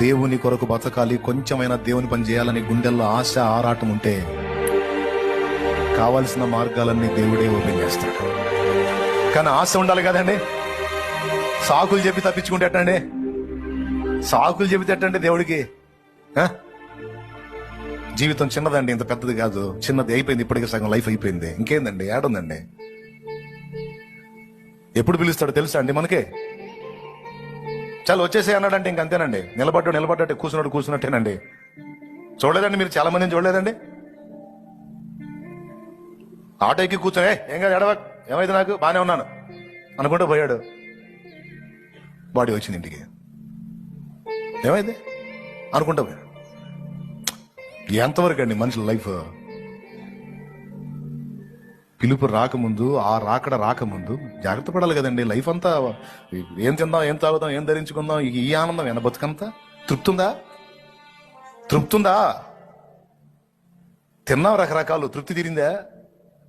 దేవుని కొరకు బతకాలి కొంచెమైనా దేవుని పని చేయాలని గుండెల్లో ఆశ ఆరాటం ఉంటే కావలసిన మార్గాలన్నీ దేవుడే ఓపెన్ చేస్తాడు. కానీ ఆశ ఉండాలి కదండి. సాకులు చెప్పి తప్పించుకుంటే ఎట్టండి? సాకులు చెప్పి ఎట్టండి దేవుడికి. జీవితం చిన్నదండి ఇంత పెద్దది కాదు. చిన్నది అయిపోయింది ఇప్పటికే సగం లైఫ్ అయిపోయింది. ఇంకేందండి? ఏడుందండి? ఎప్పుడు పిలుస్తాడో తెలుసా అండి మనకే? చాలా వచ్చేసే అన్నాడంటే ఇంకంతేనండి నిలబడ్డు నిలబడ్డట్టే కూర్చున్నాడు కూర్చున్నట్టేనండి. చూడలేదండి మీరు చాలా మందిని చూడలేదండి. ఆటో ఎక్కి కూర్చొని ఏం కాదు ఎడవ ఏమైతే నాకు? బానే ఉన్నాను. అనుకుంటూ పోయాడు. బాడీ వచ్చింది ఇంటికి. ఏమైంది? అనుకుంటా పోయాడు. ఎంతవరకు అండి మనుషుల లైఫ్? పిలుపు రాకముందు ఆ రాకడ రాకముందు జాగ్రత్త పడాలి కదండి. లైఫ్ అంతా ఏం తిందాం ఏం తాగుదాం ఏం ధరించుకుందాం ఈ ఆనందం ఎన్న బతుకంతా? తృప్తుందా? తృప్తుందా? తిన్నాం రకరకాలు తృప్తి తీరిందా?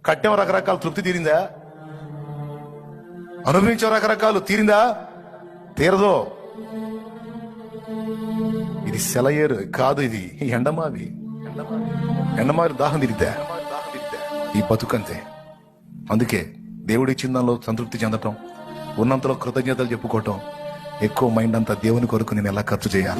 కట్టాం రకరకాలు తృప్తి తీరిందా? అనుభవించాం రకరకాలు తీరిందా? తీరదో. ఇది సెలయేరు కాదు ఇది ఎండమావి. ఎండమావి. దాహం తిరిగితే ఈ బతుకంతే. అందుకే దేవుడు ఇచ్చిన దానిలో సంతృప్తి చెందటం ఉన్నంతలో కృతజ్ఞతలు చెప్పుకోవటం ఎక్కువ మైండ్ అంతా దేవుని కొరకు నేను ఎలా ఖర్చు చేయాలి?